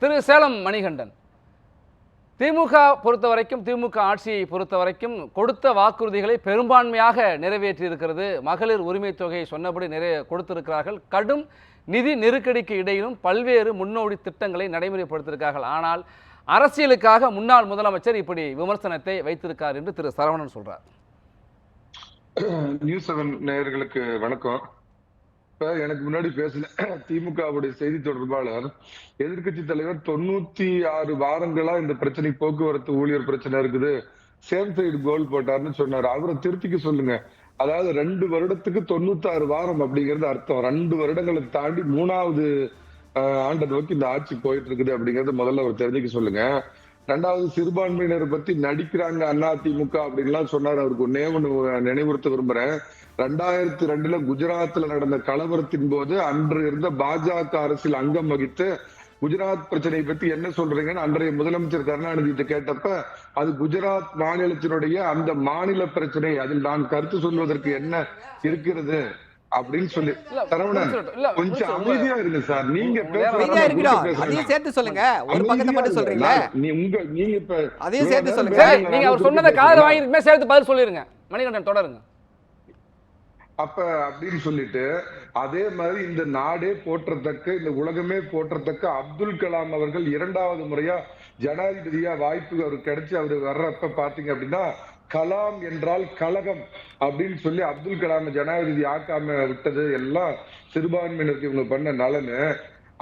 திரு சேலம் மணிகண்டன். திமுக பொறுத்த வரைக்கும் திமுக ஆட்சியை பொறுத்த வரைக்கும் கொடுத்த வாக்குறுதிகளை பெரும்பான்மையாக நிறைவேற்றி இருக்கிறது மகளிர் உரிமை தொகையை சொன்னபடி நிறைய கொடுத்திருக்கிறார்கள். கடும் நிதி நெருக்கடிக்கு இடையிலும் பல்வேறு முன்னோடி திட்டங்களை நடைமுறைப்படுத்தியிருக்கார்கள். ஆனால் அரசியலுக்காக முன்னாள் முதலமைச்சர் இப்படி விமர்சனத்தை வைத்திருக்கார் என்று திரு சரவணன் சொல்றார். நியூஸ் செவன் நேயர்களுக்கு வணக்கம். எனக்கு முன்னாடி பேசின திமுகவுடைய செய்தி தொடர்பாளர் எதிர்க்கட்சி தலைவர் தொண்ணூத்தி ஆறு வாரங்களா இந்த பிரச்சனை போக்குவரத்து ஊழியர் பிரச்சனை இருக்குது சேம் சைடு கோல் போட்டாருன்னு சொன்னாரு. அவரை திருத்திக்க சொல்லுங்க. அதாவது ரெண்டு வருடத்துக்கு தொண்ணூத்தி ஆறு வாரம் அப்படிங்கிறது அர்த்தம். ரெண்டு வருடங்களை தாண்டி மூணாவது ஆண்டை நோக்கி இந்த ஆட்சி போயிட்டு இருக்குது அப்படிங்கறத முதல்ல அவர் தெரிஞ்சுக்க சொல்லுங்க. ரெண்டாவது சிறுபான்மையினரை பத்தி நடிக்கிறாங்க அண்ணா திமுக அப்படின்லாம் சொன்னார். அவருக்கு ஒன்னே ஒன்று நினைவுறுத்த விரும்புறேன். ரெண்டாயிரத்தி ரெண்டுல குஜராத்ல நடந்த கலவரத்தின் போது அன்று இருந்த பாஜக அரசில் அங்கம் வகித்து குஜராத் பிரச்சனையை பத்தி என்ன சொல்றீங்கன்னு அன்றைய முதலமைச்சர் கருணாநிதி கேட்டப்ப அது குஜராத் மாநிலத்தினுடைய அந்த மாநில பிரச்சனை. அதில் நான் கருத்து சொல்வதற்கு என்ன இருக்கிறது? அப்படின்னு சொல்லி இல்ல, சரவணன் முடிச்சிடட்டும். இல்ல, கொஞ்சம் முடிச்சிடட்டும். அமைதியா இருங்க சார் நீங்க பேசுறது அமைதியா நான் இருக்கிறோம் குறுக்க பேசுறேன். அதையும் சேர்த்து சொல்லுங்க ஒரு பக்கத்தை அமைதியா மட்டும் இருங்க. சொல்றீங்களா நான் நீ உங்க நீங்க இப்ப அதையும் சேர்த்து இவ்வளவு சொல்லுங்க. நேரம் சரி நீங்க அவர் சொன்னதை காதல. வாங்கிருக்குமே சேர்த்து பதில் சொல்லிருங்க மணிகண்டன் தொடருங்க அப்ப அப்படின்னு சொல்லிட்டு அதே மாதிரி இந்த நாடே போற்றத்தக்க இந்த உலகமே போற்றத்தக்க அப்துல் கலாம் அவர்கள் இரண்டாவது முறையா ஜனாதிபதியா வாய்ப்பு அவருக்கு கிடைச்சு அவரு வர்றப்ப பாத்தீங்க அப்படின்னா கலாம் என்றால் கலகம் அப்படின்னு சொல்லி அப்துல் கலாம் ஜனாதிபதி ஆக்காம விட்டது எல்லாம் சிறுபான்மையினருக்கு இவங்க பண்ண நலனு.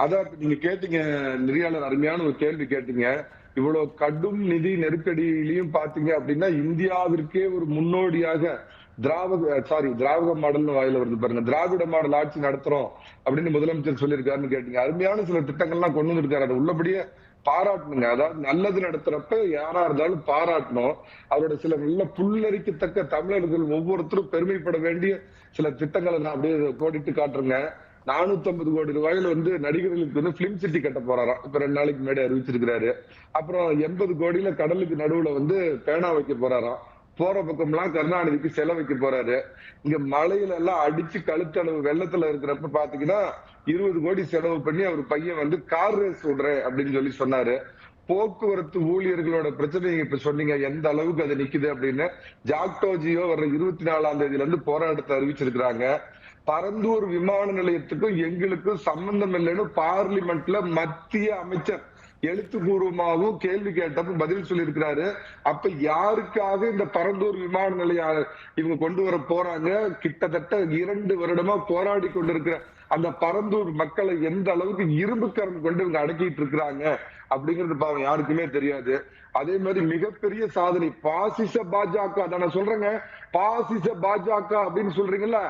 அதான் நீங்க கேட்டீங்க நெறியாளர் அருமையான ஒரு கேள்வி கேட்டீங்க. இவ்வளவு கடும் நிதி நெருக்கடியிலையும் பாத்தீங்க அப்படின்னா இந்தியாவிற்கே ஒரு முன்னோடியாக திராவிட சாரி திராவிட மாடல்னு வாயில வருது பாருங்க. திராவிட மாடல் ஆட்சி நடத்துறோம் அப்படின்னு முதலமைச்சர் சொல்லியிருக்காருன்னு கேட்டீங்க. அருமையான சில திட்டங்கள்லாம் கொண்டு வந்திருக்காரு. அதை உள்ளபடியே பாராட்டணுங்க. அதாவது நல்லது நடத்துறப்ப யாரா இருந்தாலும் பாராட்டணும். அவரோட சில நல்ல புல்லரிக்கத்தக்க தமிழர்கள் ஒவ்வொருத்தரும் பெருமைப்பட வேண்டிய சில திட்டங்களை நான் அப்படியே கோடிட்டு காட்டுறேங்க. நானூத்தி ஐம்பது கோடி ரூபாயில வந்து நடிகர்களுக்கு வந்து பிலிம் சிட்டி கட்ட போறாராம். இப்ப ரெண்டு நாளைக்கு முன்னாடி அறிவிச்சிருக்கிறாரு. அப்புறம் எண்பது கோடியில கடலுக்கு நடுவுல வந்து பேனா வைக்க போறாராம். போற பக்கம்லாம் கருணாநிதிக்கு செலவு வைக்க போறாரு. இங்க மலையில எல்லாம் அடிச்சு கழுத்தளவு வெள்ளத்துல இருக்கிறப்ப பாத்தீங்கன்னா இருபது கோடி செலவு பண்ணி அவர் பையன் வந்து கார் ரேஸ் விடுறேன் அப்படின்னு சொல்லி சொன்னாரு. போக்குவரத்து ஊழியர்களோட பிரச்சனை இப்ப சொன்னீங்க எந்த அளவுக்கு அது நிக்குது அப்படின்னு. ஜாக்டோஜியோ வர்ற இருபத்தி நாலாம் தேதியில இருந்து போராட்டத்தை அறிவிச்சிருக்கிறாங்க. பரந்தூர் விமான நிலையத்துக்கும் எங்களுக்கும் சம்பந்தம் இல்லைன்னு பார்லிமெண்ட்ல மத்திய அமைச்சர் எழுத்துப்பூர்வமாகவும் கேள்வி கேட்டப்ப பதில் சொல்லியிருக்கிறாரு. அப்ப யாருக்காக இந்த பரந்தூர் விமான நிலையம் இவங்க கொண்டு வர போறாங்க? கிட்டத்தட்ட இரண்டு வருடமா போராடி கொண்டிருக்கிற அந்த பரந்தூர் மக்களை எந்த அளவுக்கு இரும்புக்கரம் கொண்டு இவங்க அடக்கிட்டு இருக்கிறாங்க அப்படிங்கிறது பாவம் யாருக்குமே தெரியாது. அதே மாதிரி மிகப்பெரிய சாதனை பாசிச பாஜக நான் சொல்றேங்க பாசிச பாஜக அப்படின்னு சொல்றீங்கல்ல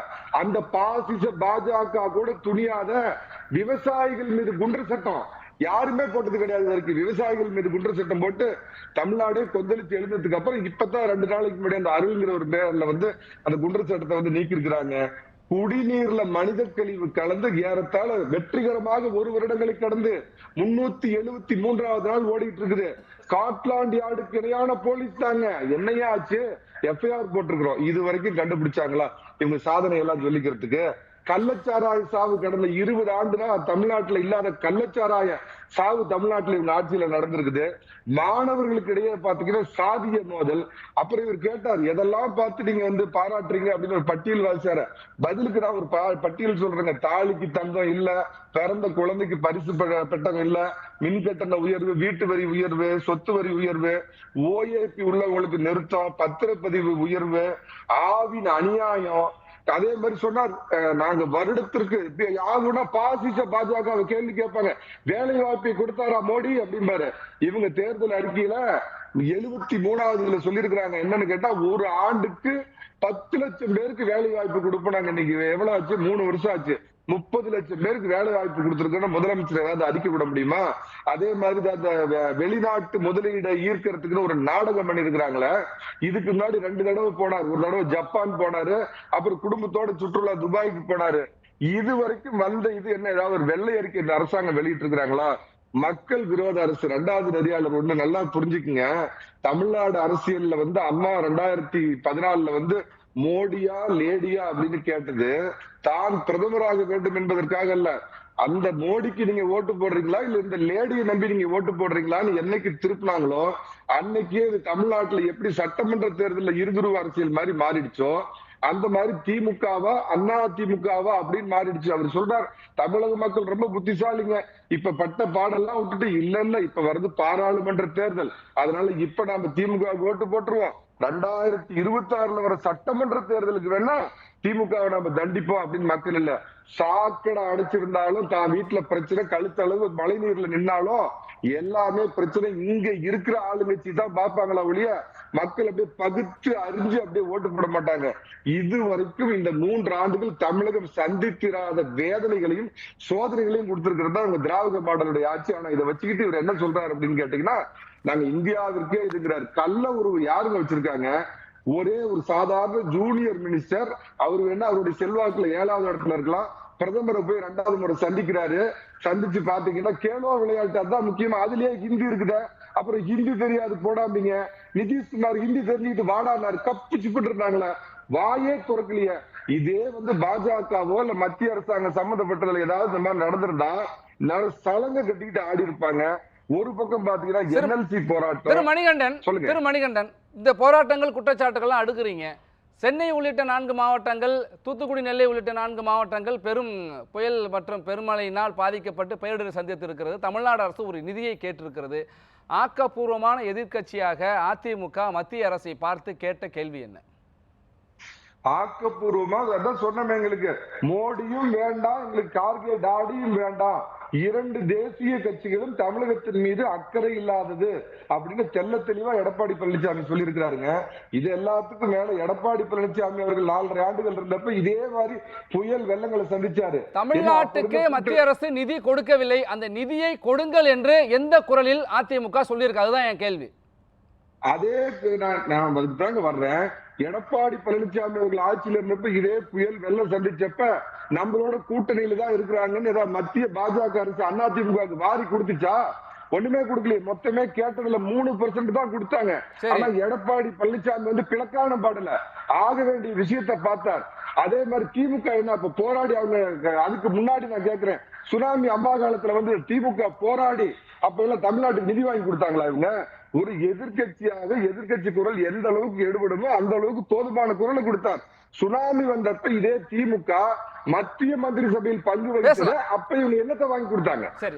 அந்த பாசிச பாஜக கூட துணியாத விவசாயிகள் மீது குண்டர் சட்டம். யாருமே போட்டது கிடையாது வரைக்கும் விவசாயிகள் மீது குண்டர் சட்டம் போட்டு தமிழ்நாடு கொந்தளித்து எழுந்ததுக்கு அப்புறம் இப்பதான் ரெண்டு நாளைக்கு முன்னாடி அந்த அருள்ங்கிற ஒரு பேர்ல வந்து அந்த குண்டர் சட்டத்தை வந்து நீக்கி இருக்கிறாங்க குடிநீர்ல மனித கழிவு கலந்து ஏறத்தாழ வெற்றிகரமாக ஒரு வருடங்களை கடந்து முன்னூத்தி எழுபத்தி மூன்றாவது நாள் ஓடிட்டு இருக்குது. ஸ்காட்லாந்து யார்டுக்கு இணையான போலீஸ் தாங்க. என்னையா ஆச்சு? எஃப்ஐஆர் போட்டிருக்கிறோம். இது வரைக்கும் கண்டுபிடிச்சாங்களா? இவங்க சாதனை எல்லாம் சொல்லிக்கிறதுக்கு. கள்ளச்சாராய சாவு கடந்த இருபது ஆண்டுனா தமிழ்நாட்டுல இல்லாத கள்ளச்சாராய சாவு தமிழ்நாட்டுல இவங்க ஆட்சியில நடந்திருக்குது. மாணவர்களுக்கு இடையே பாத்தீங்கன்னா சாதிய மோதல். அப்புறம் இவர் கேட்டார் எதெல்லாம் பார்த்து நீங்க வந்து பாராட்டுறீங்க? அப்படின்னு ஒரு பட்டியல் வாசிச்சாரு. பதிலுக்கு நான் ஒரு பா- பட்டியல் சொல்றேங்க. தாலிக்கு தங்கம் இல்ல பிறந்த குழந்தைக்கு பரிசு பெ- பெட்டகம் இல்ல மின் கட்டண உயர்வு வீட்டு வரி உயர்வு சொத்து வரி உயர்வு ஓஏபி உள்ளவங்களுக்கு நிறுத்தம் பத்திரப்பதிவு உயர்வு ஆவின் அநியாயம் அதே மாதிரி சொன்னார் நாங்க வருடத்திற்கு யாருன்னா பாசிச பாஜக கேள்வி கேட்பாங்க. வேலை வாய்ப்பை கொடுத்தாரா மோடி? அப்படிம்பாரு. இவங்க தேர்தல் அறிக்கையில எழுபத்தி மூணாவது இதுல சொல்லியிருக்கிறாங்க. என்னன்னு கேட்டா ஒரு ஆண்டுக்கு பத்து லட்சம் பேருக்கு வேலை வாய்ப்பு கொடுப்போம் நாங்க இன்னைக்கு. எவ்வளவு ஆச்சு? மூணு வருஷம் ஆச்சு. முப்பது லட்சம் பேருக்கு வேலை வாய்ப்பு கொடுத்திருக்கோம்னா முதலமைச்சர் ஏதாவது அறிக்கை விட முடியுமா? அதே மாதிரி தான் அந்த வெளிநாட்டு முதலீடை ஈர்க்கிறதுக்குன்னு ஒரு நாடகம் பண்ணிருக்கிறாங்களே இதுக்கு முன்னாடி ரெண்டு தடவை போனார். ஒரு தடவை ஜப்பான் போனாரு. அப்புறம் குடும்பத்தோட சுற்றுலா துபாய்க்கு போனாரு. இது வரைக்கும் வந்த இது என்ன? ஏதாவது ஒரு வெள்ளை அறிக்கை இந்த அரசாங்கம் வெளியிட்டு இருக்கிறாங்களா மக்கள் விரோத அரசு ரெண்டாவது நெறியாளர் ஒண்ணு நல்லா புரிஞ்சுக்குங்க. தமிழ்நாடு அரசியல்ல வந்து அம்மா ரெண்டாயிரத்தி பதினாலுல வந்து மோடியா லேடியா அப்படின்னு கேட்டது. தான் பிரதமராக வேண்டும் என்பதற்காக அல்ல. அந்த மோடிக்கு நீங்க ஓட்டு போடுறீங்களா? இல்ல இந்த லேடியை நம்பி நீங்க ஓட்டு போடுறீங்களான்னு என்னைக்கு திருப்பினாங்களோ அன்னைக்கே இது தமிழ்நாட்டுல எப்படி சட்டமன்ற தேர்தல்ல இருதுருவ அரசியல் மாதிரி மாறிடுச்சோ அந்த மாதிரி திமுகவா அண்ணா திமுகவா அப்படின்னு மாறிடுச்சு. அவர் சொல்றார் தமிழக மக்கள் ரொம்ப புத்திசாலிங்க. இப்ப பட்ட பாடெல்லாம் விட்டுட்டு இல்ல இல்ல இப்ப வருது பாராளுமன்ற தேர்தல். அதனால இப்ப நாம திமுக ஓட்டு போட்டுருவோம். ரெண்டாயிரத்தி இருபத்தி ஆறுல வர சட்டமன்ற தேர்தலுக்கு வேணா திமுகவை நம்ம தண்டிப்போம் அப்படின்னு மக்கள் இல்ல. சாக்கடை அடிச்சிருந்தாலும் தான் வீட்டுல பிரச்சனை கழுத்தளவு மழை நீர்ல நின்னாலும் எல்லாமே பிரச்சனை. இங்க இருக்கிற ஆளுங்கட்சி தான் பார்ப்பாங்களா ஒழிய மக்கள் அப்படியே பகுத்து அறிஞ்சு அப்படியே ஓட்டு போட மாட்டாங்க. இது வரைக்கும் இந்த மூன்று ஆண்டுகள் தமிழகம் சந்தித்திராத வேதனைகளையும் சோதனைகளையும் கொடுத்திருக்கிறது தான் உங்க திராவிட மாடலுடைய ஆட்சி. ஆனா இதை வச்சுக்கிட்டு இவர் என்ன சொல்றாரு அப்படின்னு கேட்டீங்கன்னா நாங்க இந்தியாவிற்கே இருக்கிறார் கள்ள உறவு யாருங்க வச்சிருக்காங்க? ஒரே ஒரு சாதாரண ஜூனியர் மினிஸ்டர் அவர் வேணா அவருடைய செல்வாக்குல ஏழாவது இடத்துல இருக்கலாம். பிரதமரை போய் ரெண்டாவது முறை சந்திக்கிறாரு. சந்திச்சு பாத்தீங்கன்னா கேலோ விளையாட்டு அதான் முக்கியமா. அதுலயே ஹிந்தி இருக்குதா. அப்புறம் ஹிந்தி தெரியாது போடாமீங்க. நிதிஷ்குமார் ஹிந்தி தெரிஞ்சுக்கிட்டு வாடானாரு கப்பு சிப்பிட்டு இருந்தாங்களே. வாயே துறக்கலையே. இதே வந்து பாஜகவோ இல்ல மத்திய அரசாங்கம் சம்பந்தப்பட்டதுல ஏதாவது இந்த மாதிரி நடந்திருந்தா சலங்க கட்டிக்கிட்டு ஆடி இருப்பாங்க. ஒரு பக்கம் பாத்தீங்கன்னா திரு- என்எல்சி திரு போராட்டம் மணிகண்டன் சொல்லுங்க. திரு மணிகண்டன் இந்த போராட்டங்கள் குற்றச்சாட்டுகள்லாம் அடுக்குறீங்க. சென்னை உள்ளிட்ட நான்கு மாவட்டங்கள் தூத்துக்குடி நெல்லை உள்ளிட்ட நான்கு மாவட்டங்கள் பெரும் புயல் மற்றும் பெருமழையினால் பாதிக்கப்பட்டு பேரிடர் சந்தித்திருக்கிறது. தமிழ்நாடு அரசு ஒரு நிதியை கேட்டிருக்கிறது. ஆக்கப்பூர்வமான எதிர்க்கட்சியாக அதிமுக மத்திய அரசை பார்த்து கேட்ட கேள்வி என்ன? ஆக்கப்பூர்வமா அதான் எங்களுக்கு. மோடியும் வேண்டாம் எங்களுக்கு கார்கே டாடியும் வேண்டாம். இரண்டு தேசிய கட்சிகளும் தமிழகத்தின் மீது அக்கறை இல்லாதது அப்படின்னு தெள்ள தெளிவா எடப்பாடி பழனிசாமி சொல்லியிருக்கிறாருங்க. இது எல்லாத்துக்கும் மேல எடப்பாடி பழனிசாமி அவர்கள் நாலரை ஆண்டுகள் இருந்தப்ப இதே மாதிரி புயல் வெள்ளங்களை சந்திச்சாரு. தமிழ்நாட்டுக்கு மத்திய அரசு நிதி கொடுக்கவில்லை. அந்த நிதியை கொடுங்கள் என்று எந்த குரலில் அதிமுக சொல்லியிருக்கு? அதுதான் என் கேள்வி. அதே நான் நான் வர்றேன். எடப்பாடி பழனிசாமி அவர்கள் ஆட்சியில இருந்தப்ப இதே புயல் வெள்ளம் சந்திச்சப்ப நம்மளோட கூட்டணியில தான் இருக்கிறாங்கன்னு ஏதாவது மத்திய பாஜக அரசு அதிமுக வாரி கொடுத்துச்சா? ஒண்ணுமே கொடுக்கல மொத்தமே கேட்டதுல மூணு பெர்சென்ட் தான் கொடுத்தாங்க. ஆனா எடப்பாடி பழனிசாமி வந்து பிளக்கான பாடல. ஆக வேண்டிய விஷயத்தை பார்த்தார். அதே மாதிரி திமுக என்ன இப்ப போராடி அவங்க அதுக்கு முன்னாடி நான் கேக்குறேன். சுனாமி அம்மா காலத்துல வந்து திமுக போராடி அப்ப எல்லாம் தமிழ்நாட்டுக்கு நிதி வாங்கி கொடுத்தாங்களா இவங்க? ஒரு எதிர்க்கட்சியாக எதிர்க்கட்சி குரல் எந்த அளவுக்கு எடுபடுமோ அந்த அளவுக்கு போதுமான குரலை கொடுத்தார். சுனாமி வந்தப்ப இதே திமுக மத்திய மந்திரி சபையில் பங்கு வகித்தது அப்ப இவங்க என்னத்தை வாங்கி கொடுத்தாங்க? சரி.